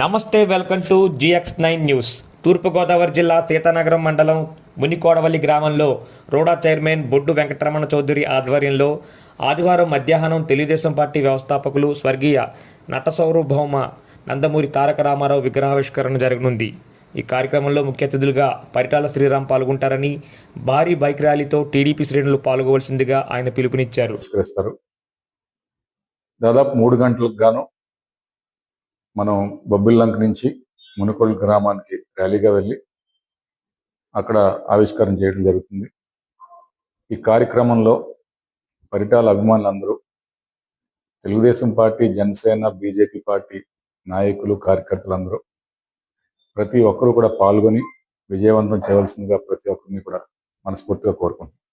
నమస్తే welcome to GX nine news. Thurpugodavari జిల్లా సీతానగరం మండలం మునికోడవల్లి గ్రామంలో రోడా చైర్మన్ బొడ్డు వెంకటరమణ చౌదరి ఆధ్వర్యంలో ఆదివారం మధ్యాహ్నం తెలుగుదేశం పార్టీ వ్యవస్థాపకులు స్వర్గీయ నటసౌరభౌమ నందమూరి తారక రామారావు విగ్రహావిష్కరణ జరగనుంది. ఈ కార్యక్రమంలో ముఖ్య అతిథులుగా పరిటాల శ్రీరామ్ పాల్గొంటారని భారీ బైక్ ర్యాలీతో టీడీపీ శ్రేణులు పాల్గొవలసిందిగా ఆయన పిలుపునిచ్చారు. దాదాపు మూడు గంటలకు గాను మనం బొబ్బిల్లంక నుంచి మునుకొల్ గ్రామానికి ర్యాలీగా వెళ్ళి అక్కడ ఆవిష్కరణ చేయడం జరుగుతుంది. ఈ కార్యక్రమంలో పరిటాల అభిమానులందరూ Telugudesam party Janasena BJP party నాయకులు కార్యకర్తలందరూ ప్రతి ఒక్కరూ కూడా పాల్గొని విజయవంతం చేయవలసిందిగా ప్రతి ఒక్కరిని కూడా మనస్ఫూర్తిగా కోరుకుంటున్నాం.